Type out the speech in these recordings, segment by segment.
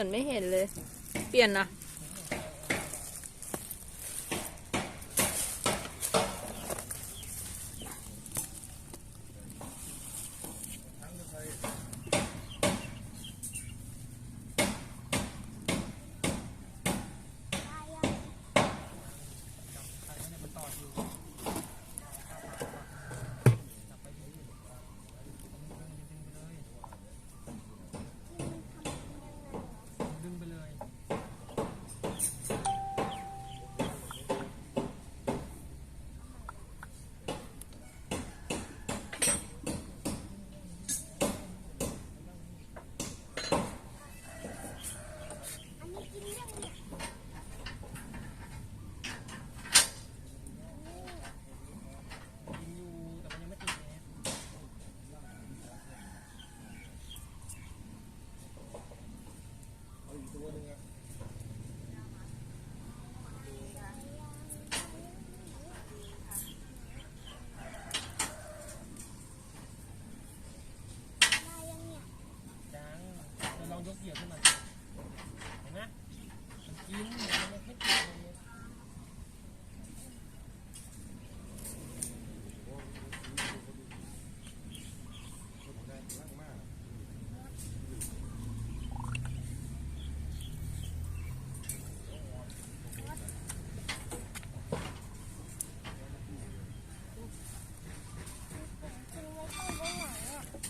มือนไม่เห็นเลย เปลี่ยนนะ ดึงไปเลย อันนี้กินยังเนี่ย กินอยู่แต่มันยังไม่ติดแอร์เอาอีกตัวหนึงอะ ได้ยังเนี่ย จังเราลองยกเหยียบขึ้นมาสิเห็นไหมมันกินมันยังไม่ติดเลย กินไว้ให้ไว้ไหนอะ หืม ตกปลาไปให้ไว้ไหนหนูเห็นมันอยู่ตรงนี้ เสียงเพลงไหมเปล่า มันเป็นเห็นทิ้งไว้ตรงนี้เห็นทิ้งไว้ตรงนี้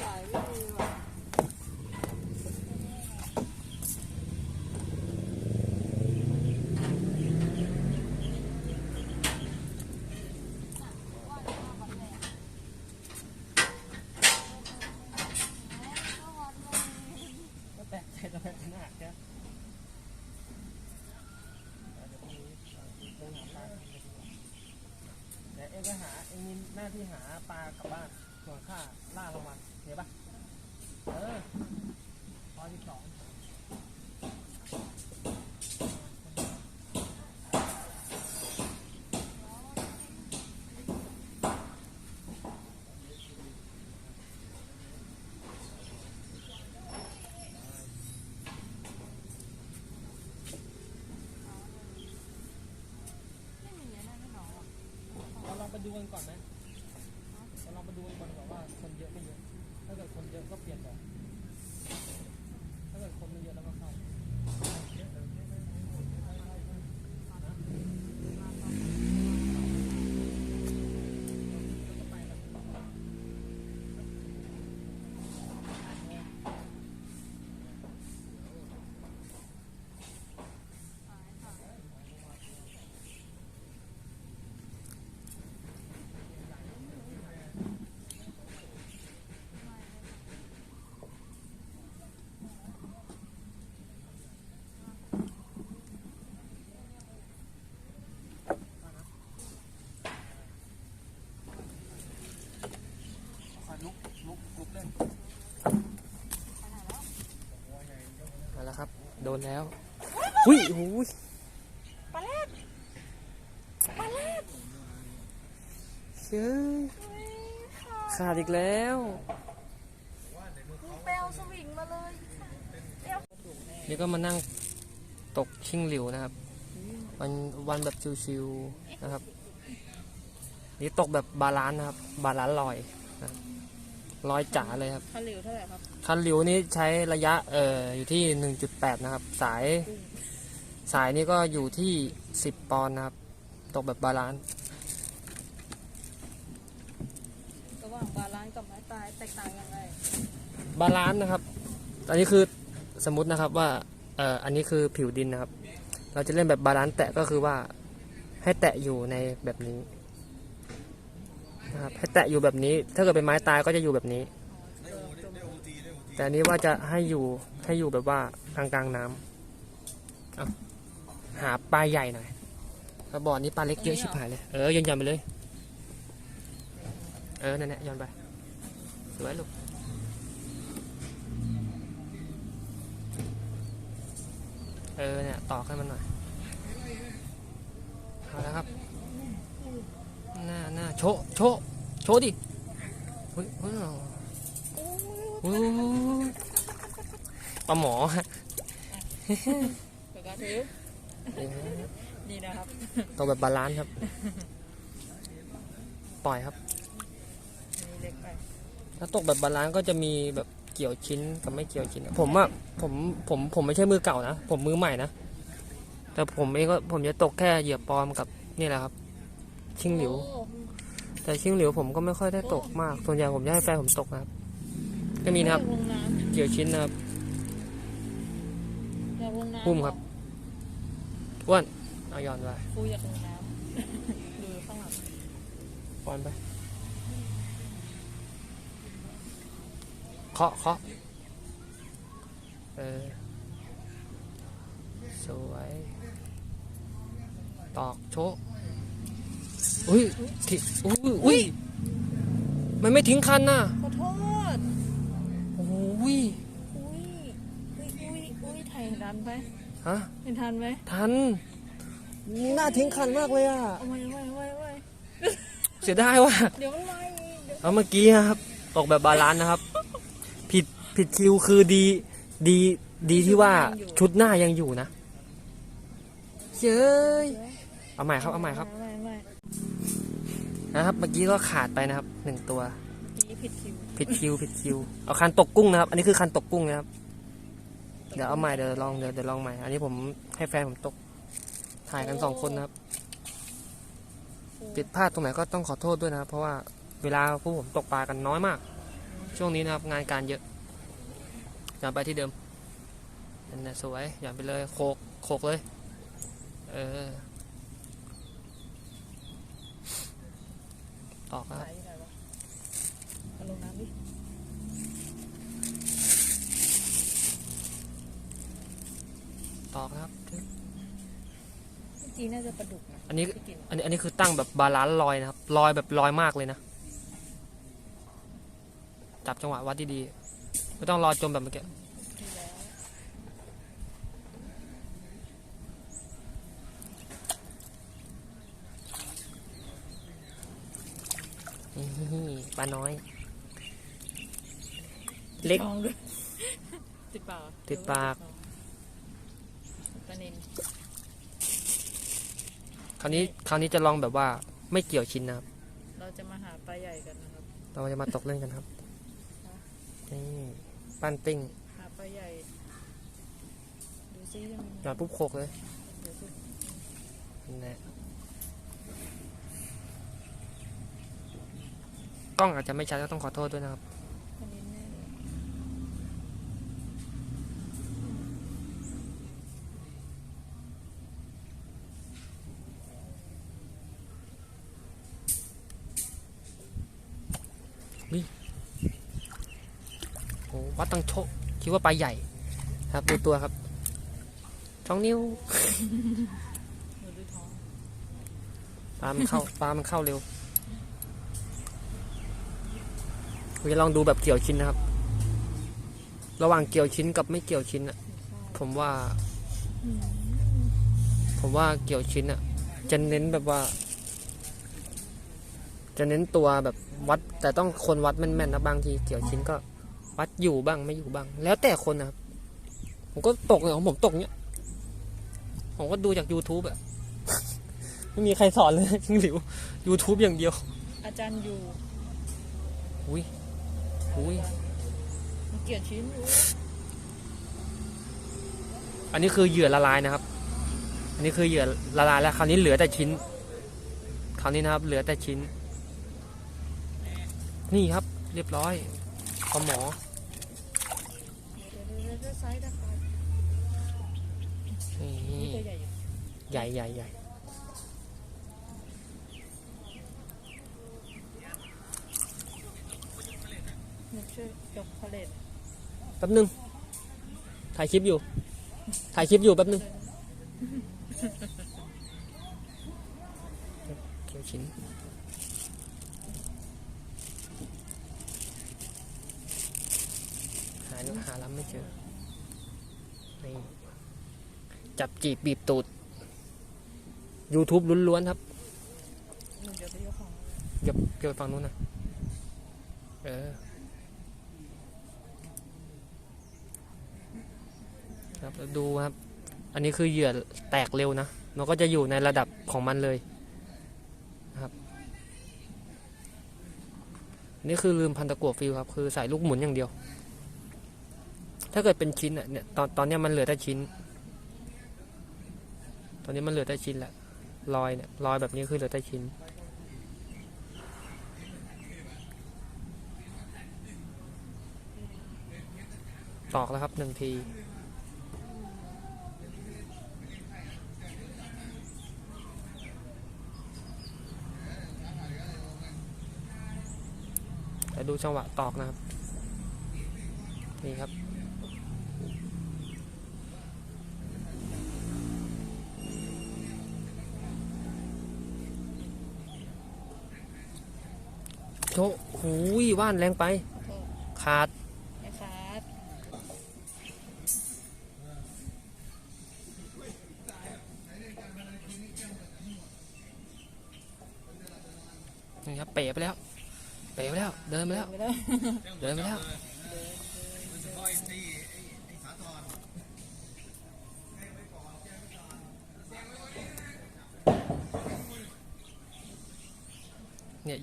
สายไม่มีว่ะ ก็แตะใจตรงนั้นหนักแค่เดี๋ยวพรุ่งนี้เดินหาปลาเดี๋ยวเอ็งไปหาเอ็งมีห น้าที่หาปลากลับบ้านส่วนข้าล่าลงมาเห็นปะเออตอที่สองเราลองไปดูกันก่อนไหมเราลองไปดูกันก่อนดีกว่าว่าคนเยอะไม่เยอะ ถ้าเกิดคนเยอะก็เปลี่ยนแบบถ้าเกิดคนไม่เยอะแล้วก็เข้าคอยลุกลุกลุกเล่น มาแล้วครับ โดนแล้วหุ้ยโอ้ยปลาแรดปลาแรดเชื่ออุ๊ยค่ะขาดอีกแล้วมีเปลวสวิงมาเลยนี่ก็มานั่งตกชิงหลิวนะครับ วันวันแบบชิวๆนะครับ นี่ตกแบบบาลานซ์นะครับ บาลานซ์ลอยนะครับ ลอยจ๋าเลยครับ คันหลิวเท่าไหร่ครับคันหลิวนี้ใช้ระยะเอ่ออยู่ที่ 1.8 นะครับ สาย สายนี้ก็อยู่ที่ 10 ปอนด์นะครับ ตกแบบบาลานซ์ระหว่างบาลานซ์กับไม้ตายแตกต่างยังไงบาลานซ์นะครับ อันนี้คือสมมตินะครับว่าเอ่ออันนี้คือผิวดินนะครับ เราจะเล่นแบบบาลานซ์แตะก็คือว่าให้แตะอยู่ในแบบนี้ นะครับให้แตะอยู่แบบนี้ ถ้าเกิดเป็นไม้ตายก็จะอยู่แบบนี้ แต่อันนี้ว่าจะให้อยู่ให้อยู่แบบว่ากลางกลางๆน้ำเอาหาปลาใหญ่หน่อยแล้วบ่อนี้ปลาเล็กเยอะชิบหายเลย เออโยนไปเลย เออ นั่นแหละโยนไปสวยลูกเออเนี่ยตอกให้มันหน่อยเอาแล้วครับ หน้าหน้าโชะโชะโชะดิเฮ้ยเฮ้ยโอ้ยปลาหมอฮะเดี๋ยวก็ถือนี่นะครับตกแบบบาลานซ์ครับ ปล่อยครับนี่เล็กไปถ้าตกแบบบาลานซ์ก็จะมีแบบเกี่ยวชิ้นกับไม่เกี่ยวชิ้น ผมอะผมผมผมไม่ใช่มือเก่านะ ผมมือใหม่นะ แต่ผมเองก็ผมจะตกแค่เหยื่อปลอมกับนี่แหละครับ ชิงหลิวโอ้แต่ชิงหลิวผมก็ไม่ค่อยได้ตกมาก ส่วนใหญ่ผมจะให้แฟนผมตกนะครับ ก็มีนะครับอยากลงน้เกี่ยวชิ้นนะครับำอยากลงน้ำอุ้มครับอ้วนเอาย้อนไปฟูอยากลงน้ำดูข้างหลังปอนไปเคาะเคาะเออสวย ตอกโชะ อุ้ยทิอุ้ยอุ้ยมันไม่ทิ้งคันน่ะขอโทษ โอ้ยอุ้ยอุ้ยอุ้ยอุ้ยถ่ายทันไหมฮะเห็นทันไหมทันน่าทิ้งคันมากเลยอะเอาไว้ไว้ไว้ไว้เสียดายว่ะเดี๋ยวมันมาอีกเดี๋ยวเอาเมื่อกี้นะครับตกแบบบาลานซ์นะครับ ผิดผิดคิวคือดี ดีดีที่ว่าชุดหน้ายังอยู่นะเย้ยเอาใหม่ครับเอาใหม่ครับไม่ไม่ นะครับเมื่อกี้ก็ขาดไปนะครับหนึ่งตัวนี่ผิดคิวผิดคิวผิดคิวเอาคันตกกุ้งนะครับ อันนี้คือคันตกกุ้งนะครับ เดี๋ยวเอาใหม่เดี๋ยวลองเดี๋ยวเดี๋ยวลองใหม่ อันนี้ผมให้แฟนผมตกถ่ายกันสองคนนะครับผิดพลาดตรงไหนก็ต้องขอโทษด้วยนะครับ เพราะว่าเวลาพวกผมตกปลากันน้อยมาก ช่วงนี้นะครับงานการเยอะอย่าไปที่เดิมนั่นแหละสวยอย่าไปเลยโคกโคกเลย เออ ตอกครับถ่ายยังไงวะเอาลงน้ำดิตอกนะครับเมื่อกี้น่าจะปลาดุกนะอันนี้ที่กินอันนี้ อันนี้คือตั้งแบบบาลานซ์ลอยนะครับ ลอยแบบลอยมากเลยนะ จับจังหวะวัดดีๆ ไม่ต้องรอจมแบบเมื่อกี้ ที่แล้ว นี่ ปลาน้อย เล็กทองด้วยติดปากเหรอติดปาก ปลาเนนคราวนี้คราวนี้จะลองแบบว่าไม่เกี่ยวชิ้นนะครับ เราจะมาหาปลาใหญ่กันนะครับ เราจะมาตกเล่นกันครับนี่ปั้นติ้งหาปลาใหญ่ ดูซิจะมีหยอดปุ๊บโคกเลยเดี๋ยวสินั่นแหละ กล้องอาจจะไม่ชัดก็ต้องขอโทษด้วยนะครับปลาเนนแน่เลยโอ้วัดตังโชะคิดว่าปลาใหญ่ ครับดูตัวครับสองนิ้วดูดูท้องปลามันเข้า ปลามันเข้าเร็ว เราจะลองดูแบบเกี่ยวชิ้นนะครับ ระหว่างเกี่ยวชิ้นกับไม่เกี่ยวชิ้นอะผมว่า ผมว่าเกี่ยวชิ้นอะจะเน้นแบบว่า จะเน้นตัวแบบวัด แต่ต้องคนวัดแม่นๆนะบางทีเกี่ยวชิ้นก็วัดอยู่บ้างไม่อยู่บ้าง แล้วแต่คนนะครับ ผมก็ตกเลยของผมตกเนี้ยผมก็ดูจาก YouTube อะไม่มีใครสอนเลยชิงหลิว YouTube อย่างเดียว อาจารย์อยู่อุ้ย อุ้ยมันเกลียดชิ้นอยู่อันนี้คือเหยื่อละลายนะครับ อันนี้คือเหยื่อละลายแล้วคราวนี้เหลือแต่ชิ้น คราวนี้นะครับ เหลือแต่ชิ้น นี่ครับ เรียบร้อยพอหมอเดี๋ยวเดี๋ยวเดี๋ยวเดี๋ยวซ้ายด้านขวานี่นี่ตัวใหญ่อยู่ใหญ่ใหญ่ หญ่นึกชื่อดอกพาเลตแป๊บนึง ถ่ายคลิปอยู่ ถ่ายคลิปอยู่แป๊บนึงเกี่ยวชิ้นหาหาล้ำไม่เจอ นี่ จับจีบบีบตูด YouTube ล้วนๆครับหนูจะไปยกของเก็บเก็บไปฝั่งนู้นนะเออ ครับดูครับ อันนี้คือเหยื่อแตกเร็วนะ มันก็จะอยู่ในระดับของมันเลยนะครับ นี่คือลืมพันตะกัวฟิลครับ คือใส่ลูกหมุนอย่างเดียว ถ้าเกิดเป็นชิ้นอะเนี่ยตอนตอนนี้มันเหลือแต่ชิ้น ตอนนี้มันเหลือแต่ชิ้นแหละรอยเนี่ยรอยแบบนี้คือเหลือแต่ชิ้นตอกแล้วครับหนึ่งที ดูจังหวะตอกนะครับ นี่ครับ โถหูยว่านแรงไปโทษขาด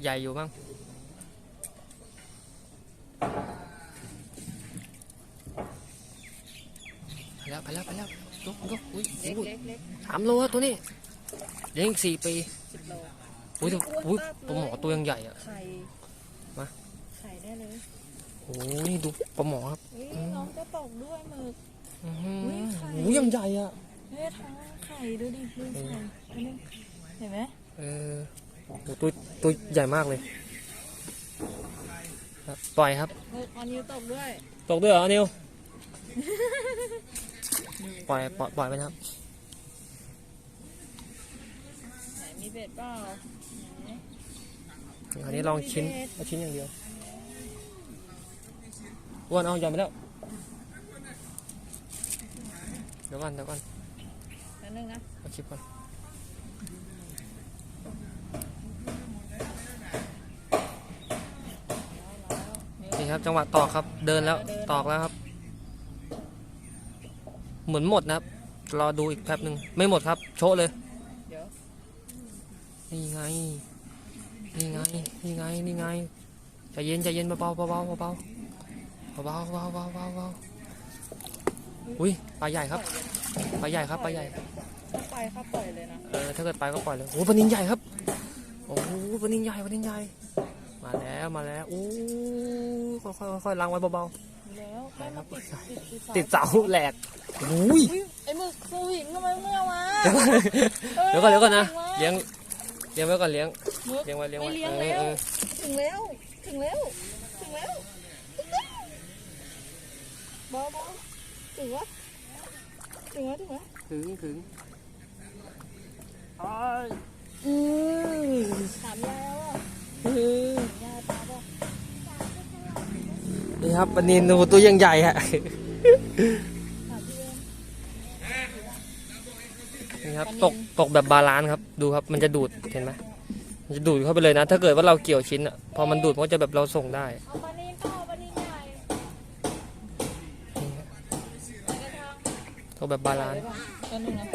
ใหญ่อยู่บ้างไปแล้วไปแล้วไปแล้วยกยกอุ้ยเล็กอุ้ยเล็กเล็กสามโลอะตัวนี้เลี้ยงอีกสี่ปีสิบโลอุ้ยแต่อุ้ยอ้วนมากเลยปลาหมอตัวยังใหญ่อะ ไข่มา ไข่ได้เลยโอ้ยนี่ดูปลาหมอครับอุ้ยน้องจะตกด้วยหมึก อื้อหืออุ๊ยไข่โอ้ยยังใหญ่อะ เฮ้ยท้องไข่ดูดิดูไข่อันนี้เห็นไหมเออโห ตัวตัวใหญ่มากเลยครับปล่อยครับหมึกออนนิวตกด้วย ตกด้วยเหรอนิวปล่อยปล่อยปล่อยไปนะครับไหนมีเบ็ดเปล่าไหนอันนี้ลองชิ้นเอาชิ้นอย่างเดียวอ้วนเอาใหญ่ไปแล้วเดี๋ยวก่อนเดี๋ยวก่อนนั่นนึงนะเอาคลิปก่อน แล้วแล้ว นี่ ครับ จังหวะตอกครับ เดินแล้วตอกแล้วครับ เหมือนหมดนะครับ รอดูอีกแป๊บหนึ่งไม่หมดครับ โชว์เลยเดี๋ยวนี่ไงนี่ไงนี่ไงนี่ไงใจเย็นใจเย็นเบาๆเบาๆเบาๆเบาๆเบาๆเบาๆเบาๆเบาๆเบาๆอุ้ยปลาใหญ่ครับปลาใหญ่ครับปลาใหญ่ถ้าไปครับปล่อยเลยนะเออถ้าเกิดไปก็ปล่อยเลยโอ้ปลานินใหญ่ครับโอ้ปลานินใหญ่ปลานินใหญ่ มาแล้วมาแล้วโอ้ค่อยๆค่อยๆล้างไว้เบาแล้วไม่มาติดติดๆติดเสาแหลกอุ้ย อุ๊ยไอ้หมึกสวิงทำไมไม่เอามาเดี๋ยวก่อนเดี๋ยวก่อนนะเลี้เลี้ยงเลี้ยงไว้ก่อนเลี้ยงมึก เลี้ยงไว้เลี้ยงไว้ไม่เลี้ยงเอแล้อวเออถึงแล้ว ถึงแล้ว ถึงแล้วบอบอถึงวะถึงวะถึงวะถึงถึงอืมถามยายแล้วอะ เออยายตาบอกนี่ครับปลานินโอ้โหตัวยังใหญ่ฮะถามพี่เอ็มนี่ครับปลานิลตกตกแบบบาลานซ์ครับ ดูครับ มันจะดูดเห็นไหมมันจะดูดเข้าไปเลยนะ ถ้าเกิดว่าเราเกี่ยวชิ้นอะพอมันดูดมันก็จะแบบเราส่งได้เอาปลานินก็เอาปลานินใหญ่นี่ฮะไปกระทางตกแบบบาลานซ์ ต้นนึงนะ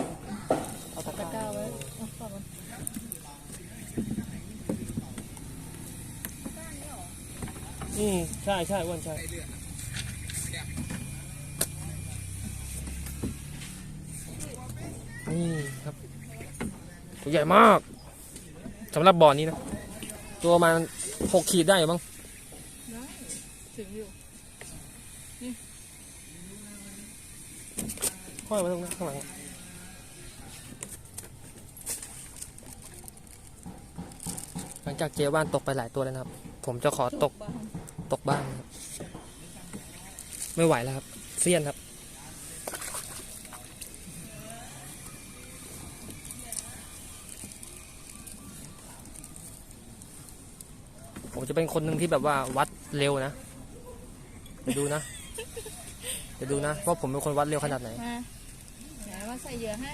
เอาตะกร้าไว้เอาฝากมันอืมใช่ใช่อ้วนใช่นี่ครับ ตัวใหญ่มากสำหรับบ่อนี้นะ ตัวประมาณหกขีดได้อยู่บ้างได้ถึงอยู่ห้อยไว้ตรงนั้นข้างหลังหลังจากเจว่านตกไปหลายตัวแล้วนะครับ ผมจะขอตกบ้าง ตกบ้างไม่ไหวแล้วครับ เสียนครับ ผมจะเป็นคนหนึ่งที่แบบว่าวัดเร็วนะเดี๋ยวดูนะเดี๋ยวดูนะว่าผมเป็นคนวัดเร็วขนาดไหนมาเดี๋ยวว่าใส่เยอะให้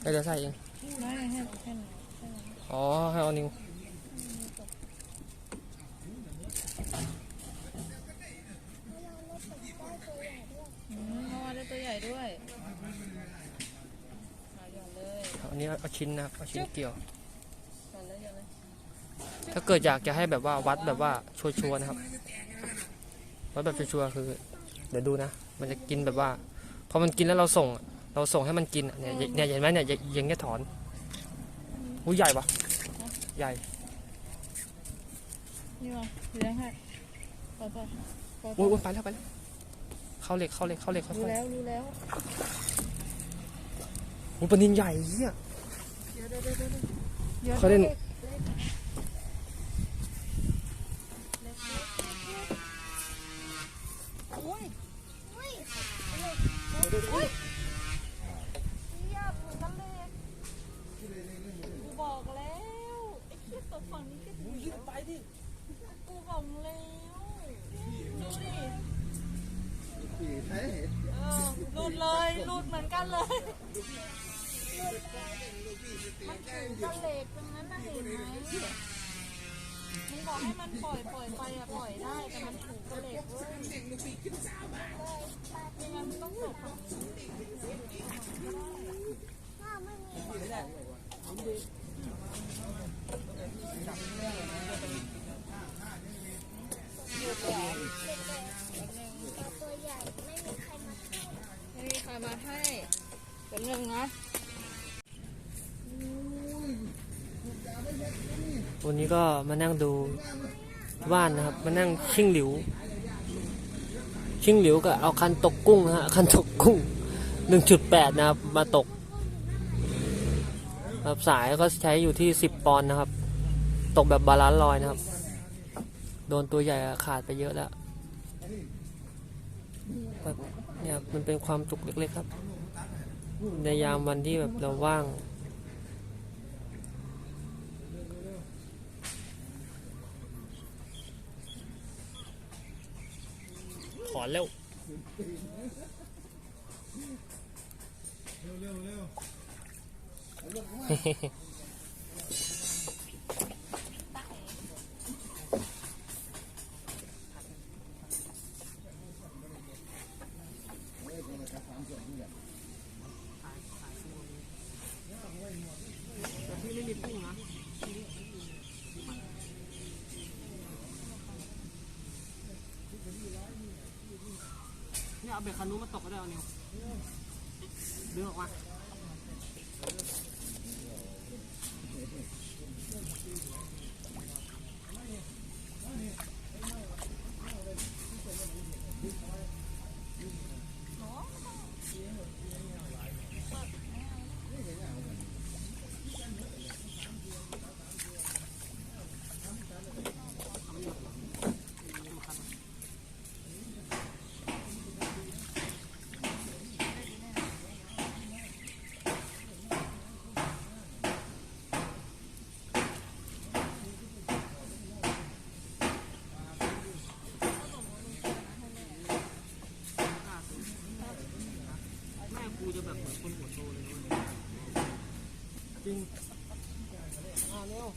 ไม่จะใส่เอง ได้ให้ให้ อ๋อให้เอานิ้วอืมเมื่อวานได้ตัวใหญ่ด้วยเอาหย่อนเลยอันนี้เอาชิ้นนะครับเอาชิ้นเกี่ยว หย่อนเลยหย่อนเลยถ้าเกิดอยากจะให้แบบว่าวัดแบบว่าชัวร์ๆนะครับ วัดแบบชัวร์ๆคือ เดี๋ยวดูนะ มันจะกินแบบว่าพอมันกินแล้วเราส่งอะเราส่งให้มันกินอะเนี่ยเนี่ยเห็นไหมเนี่ยอย่างอย่างเงี้ยถอน อุ้ยใหญ่ปะใหญ่ นี่มาเลี้ยงให้ปล่อยปล่อยปล่อยปอุ้ล่ยอยอุ้ยไปแล้วไปแล้ว เข้าเหล็กเข้าเหล็กเข้าเหล็กเข้ารู้เหล็กแล้วรู้แล้วอุ้ยปลานินใหญ่เหี้ย เดี๋ยวเดี๋ยวเดี๋ยวเดี๋ยวเดี๋ยวเขาเล่นอุ้ย อุ้ย อุ้ยเยียบเหมือนกันเลยกูบอกแล้วไอ้เหี้ยตกฝั่งนี้ก็ดีไปดิกูบอกแล้วดูดิเออรูด เลยลูดเหมือนกันเลยมันถึงกระเหล็กตรงนั้นน่ะเห็นไหมมึงบอกให้มันปล่อยปล่อยไปอะปล่อยได้แต่มันถูกกระเหล็กเว้ยไม่งั้นมันต้องตกฝั่งนี้ไม่มีตั นเรื่องนะวันนี้ก็มานั่งดูว่านนะครับ มานั่งชิ่งหลิว ชิ่งหลิวกับเอาคันตกกุ้งนะฮะคันตกกุ้งหนึ่งจุดแปดนะครับ มาตกครับสายก็ใช้อยู่ที่สิบปอนด์นะครับ ตกแบบบาลานซ์ลอยนะครับ โดนตัวใหญ่ขาดไปเยอะแล้วแบบเนี่ยมันเป็นความจุกเล็กๆครับ ในยามวันที่แบบเราว่างถอนเร็วเนี่ยเอา เบ็ดคันนู้นมาตกก็ได้เอานิ้วดึงออกมา แม่กูจะแบบเหมือนคนหัวโตเลยนะจริงอ่าเร็ว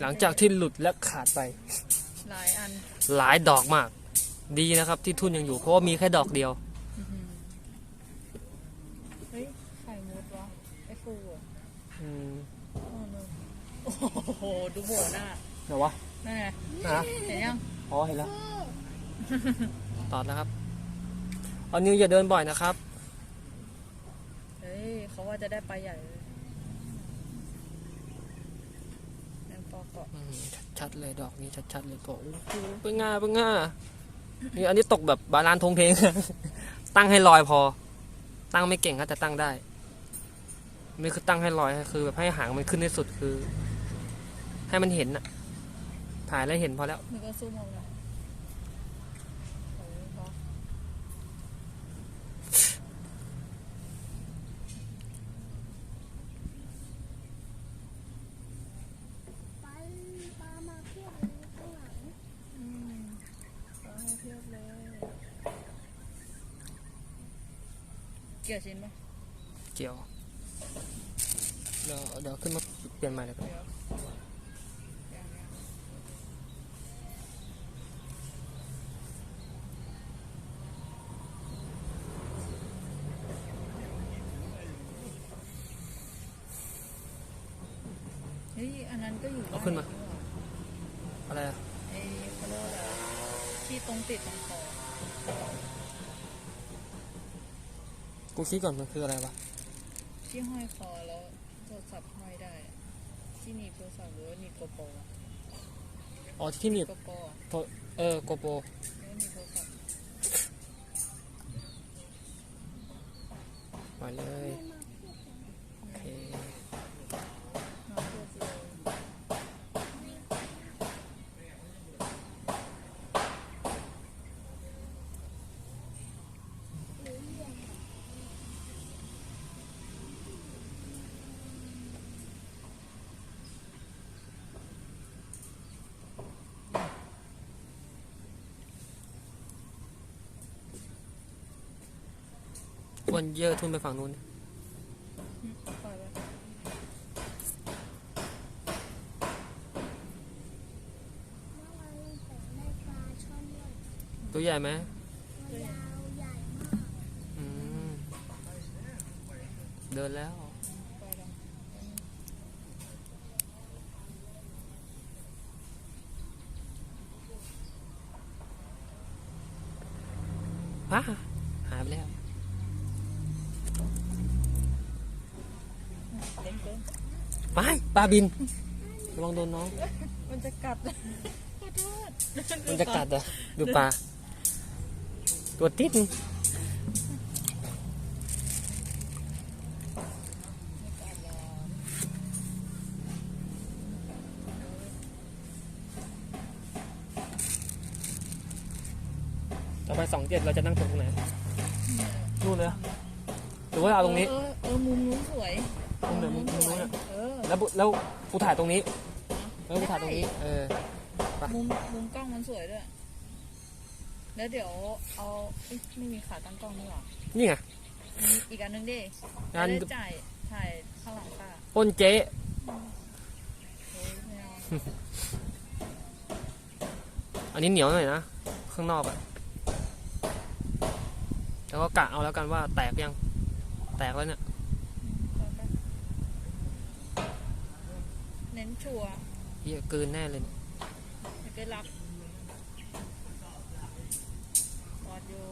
หลังจากที่หลุดและขาดไป หลายอันหลายดอกมาก ดีนะครับ ที่ทุ่นยังอยู่เพราะว่ามีแค่ดอกเดียว เฮ้ยไข่มุดวะไอ้ฟูอะอืมโอ้โหโอ้โห ดูโบหน้าไหนวะนั่นไงนะเห็นยังอ๋อเห็นแล้วตอดแล้วครับเอานิวอย่าเดินบ่อยนะครับ เฮ้ยเขาว่าจะได้ปลาใหญ่เลยแมงปอเกาะ อืม ชัดๆเลยดอกนี้ชัดๆเลยก็โอ้โหเป็นง่าเป็นง่านี่อันนี้ตกแบบบาลานซ์ทงเพลง ตั้งให้ลอยพอ ตั้งไม่เก่งก็แต่ตั้งได้ไม่คือตั้งให้ลอยคือแบบให้หางมันขึ้นที่สุดคือ ให้มันเห็นอะถ่ายแล้วเห็นพอแล้วหนูก็ซูมเอาเลยเออพอ ไปปลามาเพียบเลยข้างหลัง อืมปลาเพียบเลยเกี่ยวชิ้นปะเกี่ยวเดี๋ยวเดี๋ยวขึ้นมาเปลี่ยนใหม่เลยครับเดี๋ยวยังยังเฮ้ยอันนั้นก็อยู่เอาขึ้นมาได้นี่หว่อะไรอะไอ้เขาเรียกว่าอะไรที่ตรงติดตรงคอ กูคิดก่อนมันคืออะไรวะที่ห้อยคอแล้วโทรศัพท์ห้อยได้ ที่หนีบโทรศัพท์หรือว่าหนีบโกโปรอะอ๋อที่หนีบโกโปรอะโทรเออโกโปรหรือว่าหนีบโทรศัพท์ปล่อยเลยโอเค มาเพื่อจะ อ้วนเยอะทุนไปฝั่งนู้น ปล่อยไปเมื่อวานลุงแสงได้ปลาช่อนด้วยตัวใหญ่ไหมตัวยาวใหญ่มากอืมเดินแล้ว ปล่อยแล้ว ป้าหายไปแล้ว เล็กเกิน ไปปลาบินระวังโดนน้อง มันจะกัดขอโทษมันจะกัดเหรอะดูปลาตัวติดนึงต่อไปสองเจ็ดเราจะนั่งตรงไหนนู่นเลยเหรอหรือว่าเอาตรงนี้ เออเออมุมนู้นสวยตรงไหนมุมสนู้วนยอะ เออ แล้วบุแล้วกูถ่ายตรงนี้แล้วกูถ่ายตรงนี้ เออ มุมมุมกล้องมันสวยด้วย แล้วเดี๋ยวเอาเอ๊ะไม่มีขาตั้งกล้องนี่หว่านี่ไง มีอีกอันนึงดิงาน จะได้จ่ายถ่ายข้างหลังค่ะปล้นเจ๊เฮ้ยไม่เอาอันนี้เหนียวหน่อยนะ ข้างนอกอะแล้วก็กะเอาแล้วกันว่าแตกยัง แตกแล้วเนี่ย ปล่อยไป เน้นชัวร์เหี้ยเกินแน่เลยเนี่ยไม่เกินรับรอดอยู่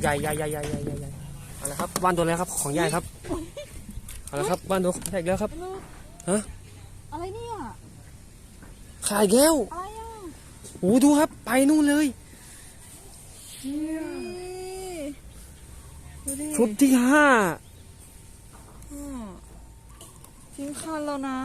ใหญ่ใหญ่ใหญ่ใหญ่ใหญ่ใหญ่ใหญ่เอาละครับบ้านตัวแล้วครับ ของใหญ่ครับเอาละครับบ้านตัวของใหญ่อีกแล้วครับฮะอะไรเนี่ย ขายแก้วอะไรอะ โอ้ดูครับ ไปนู่นเลย ดูดิชุดที่ห้าอืมทิ้งคันแล้วนะ